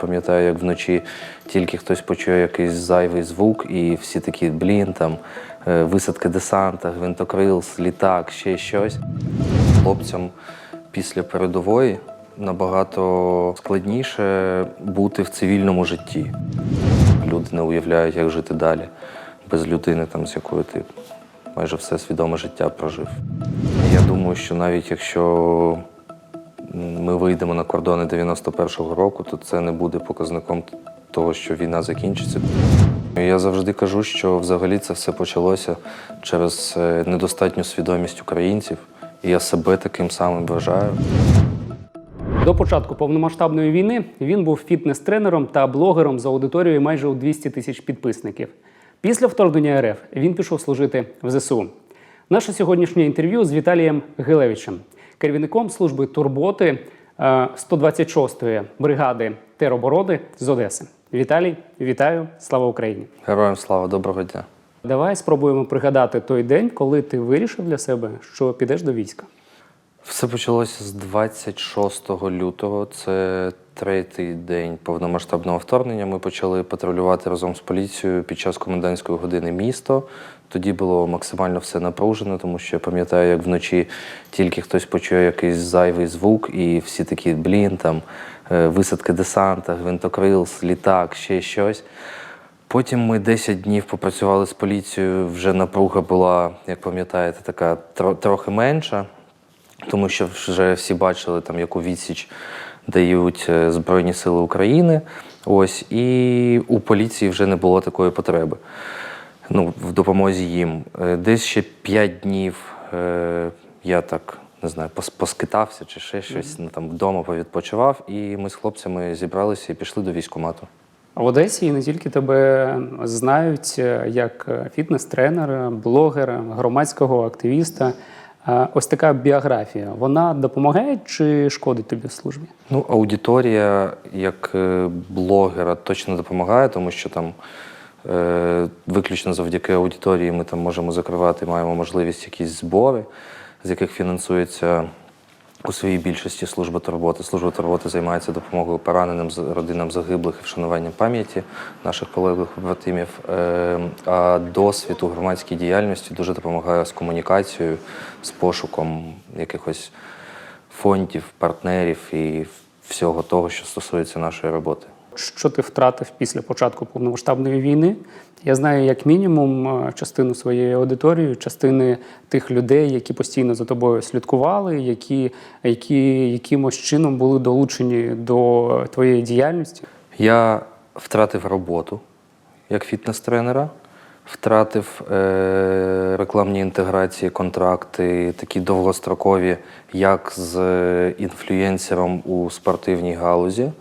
пам'ятаю, як вночі тільки хтось почує якийсь зайвий звук, і всі такі, блін, там е, висадка десанта, гвинтокрил, літак, ще щось. Хлопцям після передової набагато складніше бути в цивільному житті. Люди не уявляють, як жити далі без людини, там, з якою ти майже все свідоме життя прожив. Я думаю, що навіть якщо ми вийдемо на кордони 91-го року, то це не буде показником того, що війна закінчиться. Я завжди кажу, що взагалі це все почалося через е, недостатню свідомість українців, і я себе таким самим вважаю. До початку повномасштабної війни він був фітнес-тренером та блогером з аудиторією майже у 200 тисяч підписників. Після вторгнення РФ він пішов служити в ЗСУ. Наше сьогоднішнє інтерв'ю з Віталієм Гилевичем, керівником служби турботи е, 126-ї бригади тероборони з Одеси. Віталій, вітаю! Слава Україні! Героям слава, доброго дня. Давай спробуємо пригадати той день, коли ти вирішив для себе, що підеш до війська. Все почалося з 26 лютого. Це третій день повномасштабного вторгнення. Ми почали патрулювати разом з поліцією під час комендантської години місто. Тоді було максимально все напружено, тому що я пам'ятаю, як вночі тільки хтось почує якийсь зайвий звук, і всі такі, блін, там е, висадка десанта, гвинтокрил, літак, ще щось. Потім ми 10 днів попрацювали з поліцією. Вже напруга була, як пам'ятаєте, така тро- трохи менша, тому що вже всі бачили, там, яку відсіч дають е, Збройні Сили України. Ось, і у поліції вже не було такої потреби ну, в допомозі їм. Е, Десь ще 5 днів е, я так не знаю, пос- поскитався чи ще щось, ну, там вдома повідпочивав, і ми з хлопцями зібралися і пішли до військкомату. В Одесі не тільки тебе знають е, як фітнес-тренера, блогера, громадського активіста. Ось така біографія. Вона допомагає чи шкодить тобі в службі? Ну, аудиторія як е, блогера точно допомагає, тому що там е, виключно завдяки аудиторії ми там можемо закривати, маємо можливість якісь збори, з яких фінансується у своїй більшості служба турботи. Служба турботи займається допомогою пораненим родинам загиблих і вшануванням пам'яті наших полеглих побратимів. Е, а досвід у громадській діяльності дуже допомагає з комунікацією, з пошуком якихось фондів, партнерів і всього того, що стосується нашої роботи. Що ти втратив після початку повномасштабної війни? Я знаю, як мінімум, е, частину своєї аудиторії, частини тих людей, які постійно за тобою слідкували, які, які якимось чином були долучені до твоєї діяльності. Я втратив роботу як фітнес-тренера, втратив е- рекламні інтеграції, контракти, такі довгострокові, як з е, інфлюєнсером у спортивній галузі.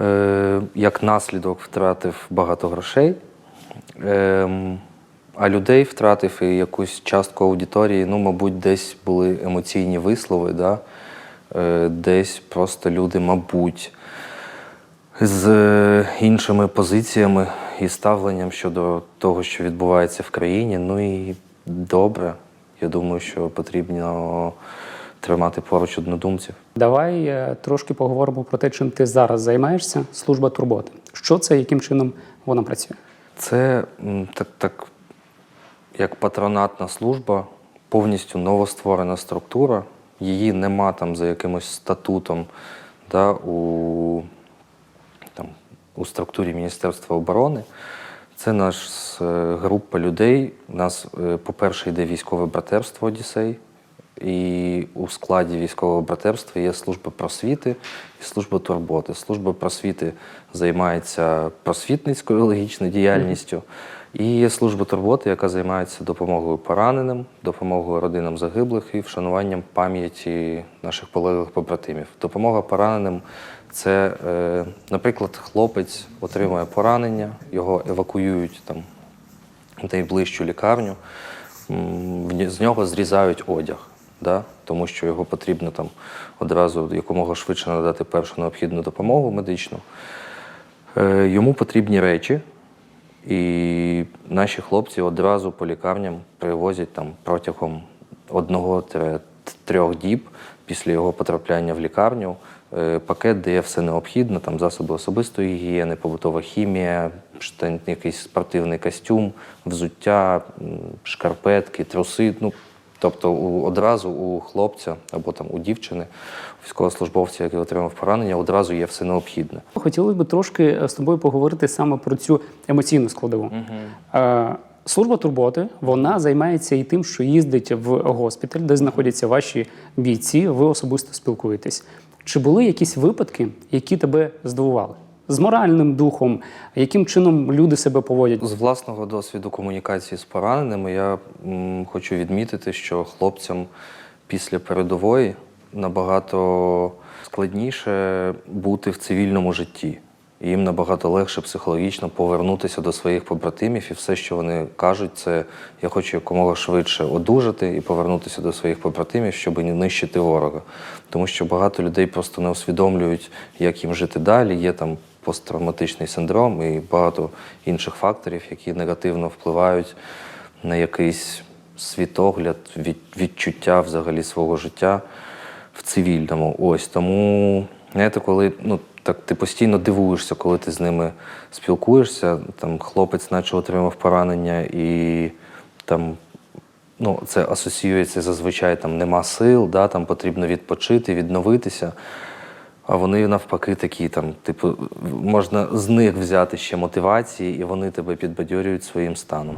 Е- як наслідок втратив багато грошей. Ем, а людей втратив і якусь частку аудиторії, ну, мабуть, десь були емоційні вислови, да? е, десь просто люди, мабуть, з е, іншими позиціями і ставленням щодо того, що відбувається в країні. Ну і добре. Я думаю, що потрібно тримати поруч однодумців. Давай е, трошки поговоримо про те, чим ти зараз займаєшся. Служба турботи. Що це, яким чином вона працює? Це так, так, як патронатна служба, повністю новостворена структура. Її нема там за якимось статутом да, у, там, у структурі Міністерства оборони. Це наш е, група людей. У нас, е, по-перше, йде військове братерство Одіссей. І у складі військового братерства є служба просвіти і служба турботи. Служба просвіти займається просвітницькою логічною діяльністю. І є служба турботи, яка займається допомогою пораненим, допомогою родинам загиблих і вшануванням пам'яті наших полеглих побратимів. Допомога пораненим це, е, наприклад, хлопець отримує поранення, його евакуюють там в найближчу лікарню, з нього зрізають одяг, да? тому що його потрібно там одразу якомога швидше надати першу необхідну допомогу медичну. Е, Йому потрібні речі, і наші хлопці одразу по лікарням привозять там протягом одного-трьох діб після його потрапляння в лікарню е, пакет, де є все необхідне, там засоби особистої гігієни, побутова хімія, якийсь спортивний костюм, взуття, шкарпетки, труси. Ну, тобто у, одразу у хлопця або там у дівчини, у військовослужбовця, який отримав поранення, одразу є все необхідне. Хотілося б трошки е, з тобою поговорити саме про цю емоційну складову. Е, Служба турботи вона займається і тим, що їздить в госпіталь, де знаходяться ваші бійці. Ви особисто спілкуєтесь. Чи були якісь випадки, які тебе здивували? З моральним духом, яким чином люди себе поводять? З власного досвіду комунікації з пораненими я м, хочу відмітити, що хлопцям після передової набагато складніше бути в цивільному житті. Їм набагато легше психологічно повернутися до своїх побратимів, і все, що вони кажуть, це я хочу якомога швидше одужати і повернутися до своїх побратимів, щоб не нищити ворога. Тому що багато людей просто не усвідомлюють, як їм жити далі. Є там посттравматичний синдром і багато інших факторів, які негативно впливають на якийсь світогляд, відчуття взагалі свого життя в цивільному. Ось тому, знаєте, коли ну так ти постійно дивуєшся, коли ти з ними спілкуєшся. Там хлопець, наче отримав поранення, і там ну, це асоціюється зазвичай там нема сил, да, там потрібно відпочити, відновитися. А вони навпаки такі, там, типу, можна з них взяти ще мотивації, і вони тебе підбадьорюють своїм станом.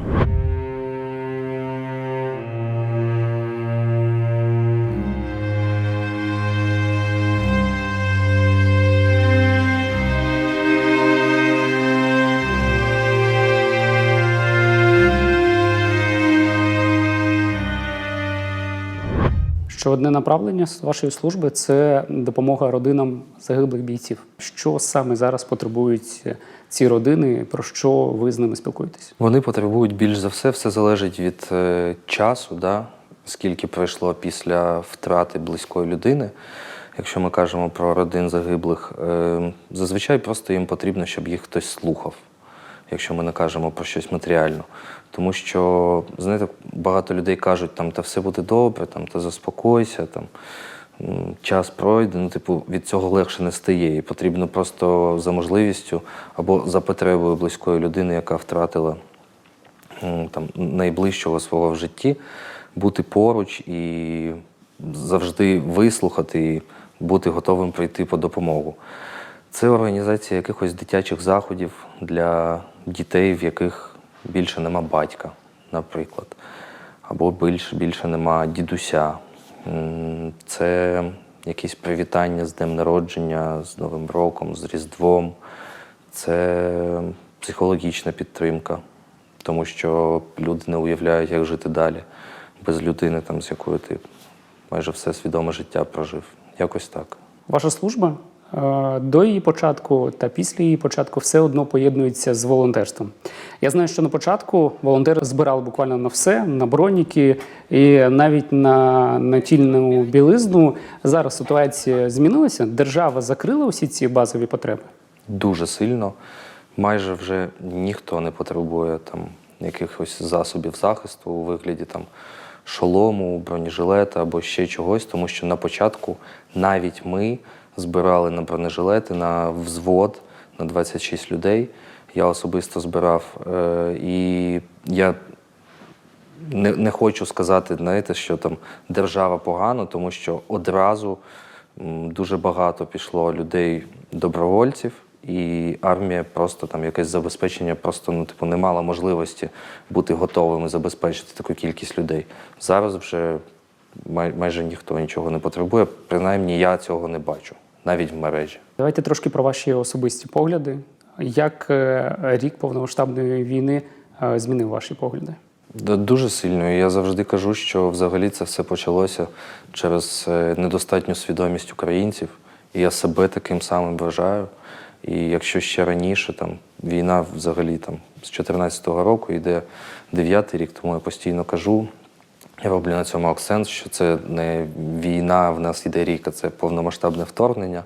Що одне направлення з вашої служби це допомога родинам загиблих бійців. Що саме зараз потребують ці родини? Про що ви з ними спілкуєтесь? Вони потребують більш за все, все залежить від е, часу, да? скільки пройшло після втрати близької людини. Якщо ми кажемо про родин загиблих, е, зазвичай просто їм потрібно, щоб їх хтось слухав, якщо ми не кажемо про щось матеріальне. Тому що, знаєте, багато людей кажуть, там, та все буде добре, там, та заспокойся, там, час пройде, ну, типу, від цього легше не стає. І потрібно просто за можливістю або за потребою близької людини, яка втратила там, найближчого свого в житті, бути поруч і завжди вислухати і бути готовим прийти по допомогу. Це організація якихось дитячих заходів для дітей, в яких більше нема батька, наприклад, або більше, більше нема дідуся. Це якісь привітання з днем народження, з Новим роком, з Різдвом. Це психологічна підтримка, тому що люди не уявляють, як жити далі без людини, там, з якою ти майже все свідоме життя прожив. Якось так. Ваша служба до її початку та після її початку все одно поєднується з волонтерством. Я знаю, що на початку волонтери збирали буквально на все, на броніки і навіть на натільну білизну. Зараз ситуація змінилася. Держава закрила усі ці базові потреби. дуже сильно. Майже вже ніхто не потребує там якихось засобів захисту у вигляді там шолому, бронежилета або ще чогось, тому що на початку навіть ми збирали на бронежилети на взвод на 26 людей. Я особисто збирав, е, і я не, не хочу сказати, знаєте, що там держава погано, тому що одразу дуже багато пішло людей добровольців, і армія просто там якесь забезпечення просто ну, типу, не мала можливості бути готовими забезпечити таку кількість людей. Зараз вже май, майже ніхто нічого не потребує, принаймні я цього не бачу, навіть в мережі. Давайте трошки про ваші особисті погляди. Як е, рік повномасштабної війни е, змінив ваші погляди? Дуже сильно. Я завжди кажу, що взагалі це все почалося через е, недостатню свідомість українців. І я себе таким самим вважаю. І якщо ще раніше там війна взагалі там з 2014 року йде дев'ятий рік, тому я постійно кажу, я роблю на цьому акцент, що це не війна, в нас іде рік, а це повномасштабне вторгнення.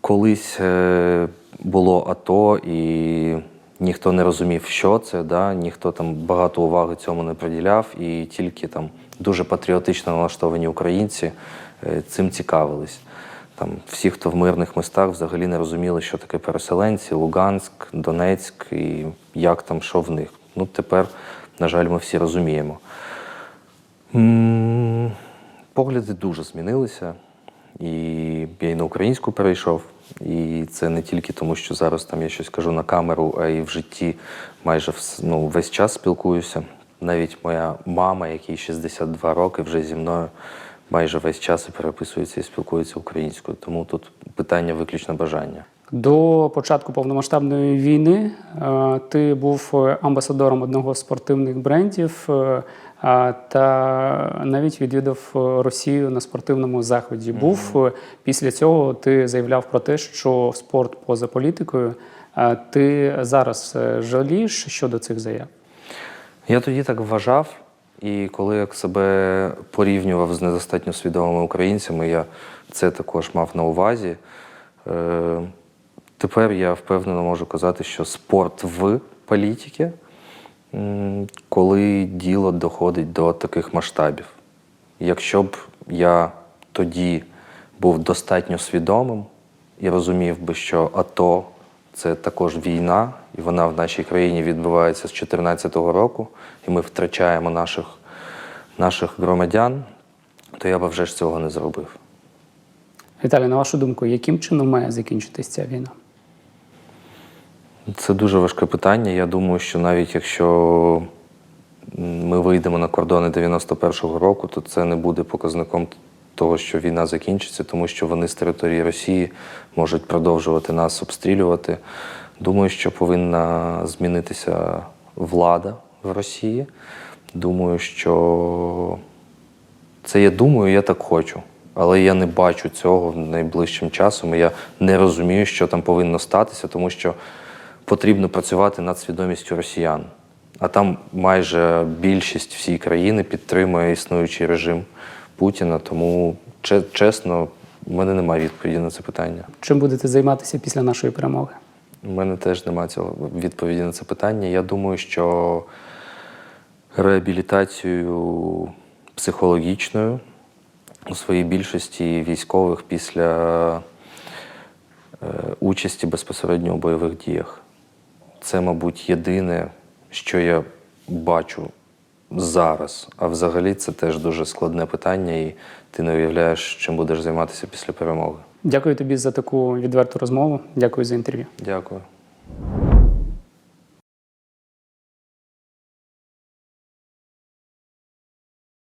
Колись е, було АТО, і ніхто не розумів, що це, да? ніхто там багато уваги цьому не приділяв, і тільки там дуже патріотично налаштовані українці е, цим цікавились. там всі, хто в мирних містах, взагалі не розуміли, що таке переселенці, Луганськ, Донецьк і як там, що в них. Ну, тепер, на жаль, ми всі розуміємо. Погляди дуже змінилися. І я і на українську перейшов. І це не тільки тому, що зараз там я щось кажу на камеру, а і в житті майже ну, весь час спілкуюся. Навіть моя мама, якій 62 роки, вже зі мною майже весь час і переписується і спілкується українською. Тому тут питання виключно бажання. До початку повномасштабної війни е, ти був е, амбасадором одного з спортивних брендів е, та навіть відвідав Росію на спортивному заході. Був е, після цього ти заявляв про те, що спорт поза політикою. Ти зараз жалієш щодо цих заяв? Я тоді так вважав, і коли я себе порівнював з недостатньо свідомими українцями, я це також мав на увазі. Тепер я впевнено можу казати, що спорт в політиці, коли діло доходить до таких масштабів. Якщо б я тоді був достатньо свідомим і розумів би, що АТО це також війна, і вона в нашій країні відбувається з 2014 року, і ми втрачаємо наших, наших громадян, то я б вже ж цього не зробив. Віталій, на вашу думку, яким чином має закінчитись ця війна? Це дуже важке питання. Я думаю, що навіть якщо ми вийдемо на кордони 91-го року, то це не буде показником того, що війна закінчиться, тому що вони з території Росії можуть продовжувати нас обстрілювати. Думаю, що повинна змінитися влада в Росії. Думаю, що це я думаю, я так хочу. Але я не бачу цього найближчим часом. і Я не розумію, що там повинно статися, тому що потрібно працювати над свідомістю росіян. А там майже більшість всієї країни підтримує існуючий режим Путіна. Тому, чесно, в мене немає відповіді на це питання. Чим будете займатися після нашої перемоги? У мене теж немає цього відповіді на це питання. Я думаю, що реабілітацією психологічною у своїй більшості військових після е, участі безпосередньо у бойових діях. Це, мабуть, єдине, що я бачу зараз. А взагалі це теж дуже складне питання, і ти не уявляєш, чим будеш займатися після перемоги. Дякую тобі за таку відверту розмову. Дякую за інтерв'ю. Дякую.